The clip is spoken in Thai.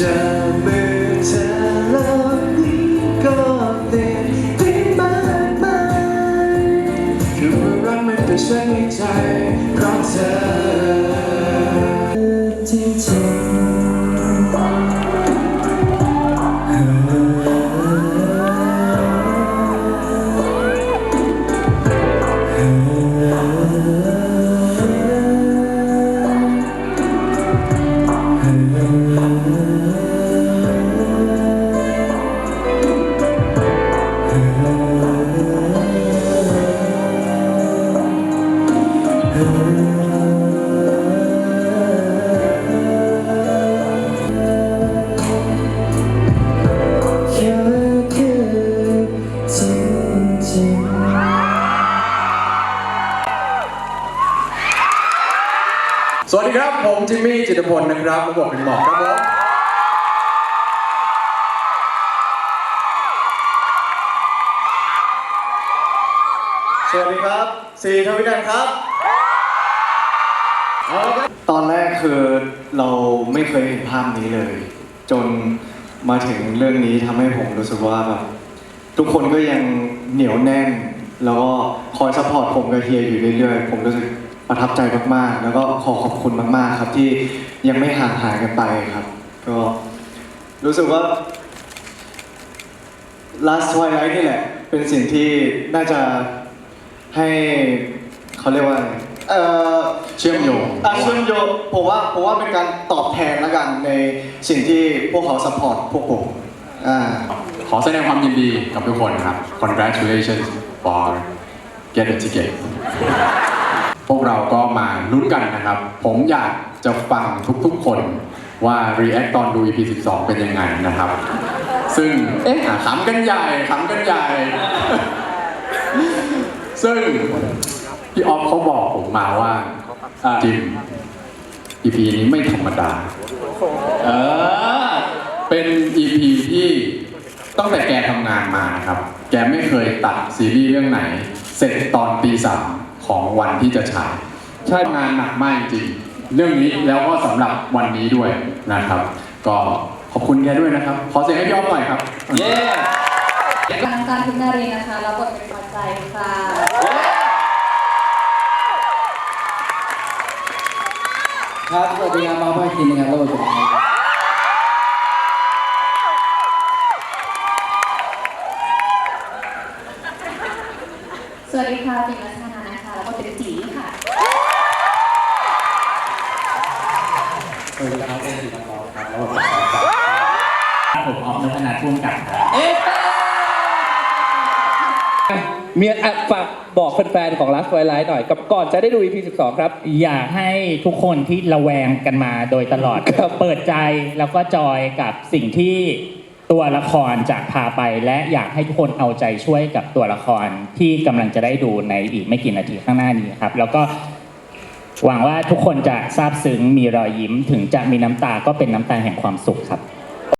จะมือเธอแล้วนี้ก็เต็มที่มากมายคือว่ารักมันเป็นฉันในใจเพราะเธอ สวัสดีครับ ผมจิมมี่จิตรพลนะครับระบบเป็นหมอกครับผมสวัสดีครับซีทวินันครับเอาละครับ ตอนแรกคือเราไม่เคยเห็นภาพนี้เลย จนมาถึงเรื่องนี้ทำให้ผมรู้สึกว่าแบบทุกคนก็ยังเหนียวแน่น แล้วก็คอยซัพพอร์ตผมกับเฮียอยู่เรื่อยๆ ผมรู้สึก ประทับใจมากๆ แล้วก็ขอขอบคุณมาก ๆ ครับที่ยังไม่ห่างหายกันไปครับ ก็รู้สึกว่า last twilight นี่แหละ เป็นสิ่งที่น่าจะให้เขาเรียกว่าอะไรเอ่อ เชื่อมโยงอะเชื่อมโยงผมว่าผมว่าเป็นการตอบแทนแล้วกันในสิ่งที่พวกเขาสปอร์ตพวกผมอ่า ขอแสดงความยินดีกับทุกคนครับ congratulations for get a ticket พวกเราก็มาลุ้นกันนะครับ ผมอยากจะฟังทุกๆคนว่า react ตอนดู EP 12 เป็นยังไงนะครับ ซึ่งเอ๊ะขำกันใหญ่ขำกันใหญ่ ซึ่งพี่ออฟเขาบอกผมมาว่าอ่าจิม EP นี้ไม่ธรรมดา เออ เป็น EP ที่ตั้งแต่แกทำงานมานะครับ แกไม่เคยตัดซีรีส์เรื่องไหน เสร็จตอนตีสาม ของวันที่จะฉายใช่งานหนักมากจริงๆเรื่องนี้แล้วก็สำหรับวันนี้ด้วยนะครับ ก็ขอบคุณแกด้วยนะครับ ขอเสียงให้พี่ออฟหน่อยครับ เย้นางการพิมนารีนะคะรับบทเป็นพอใจค่ะ ครับสวัสดีครับมาพาคินนะครับระบบเป็นไงครับสวัสดีค่ะปิ่นรัชนานะ คะรับบทเป็นจีค่ะสวัสดีครับเป็นสีน้องครับระเป็นครับผมออฟนพนัทพุ่มกับครับมีอะฝากบอกแฟนๆของ Last Twilight หน่อย กับก่อนจะได้ดู EP 12 ครับ อยากให้ทุกคนที่ระแวงกันมาโดยตลอด เปิดใจแล้วก็จอยกับสิ่งที่ ตัวละครจะพาไปและอยากให้ทุกคนเอาใจช่วยกับตัวละครที่กำลังจะได้ดูในอีกไม่กี่นาทีข้างหน้านี้ครับ แล้วก็หวังว่าทุกคนจะซาบซึ้งมีรอยยิ้มถึงจะมีน้ำตาก็เป็นน้ำตาแห่งความสุขครับ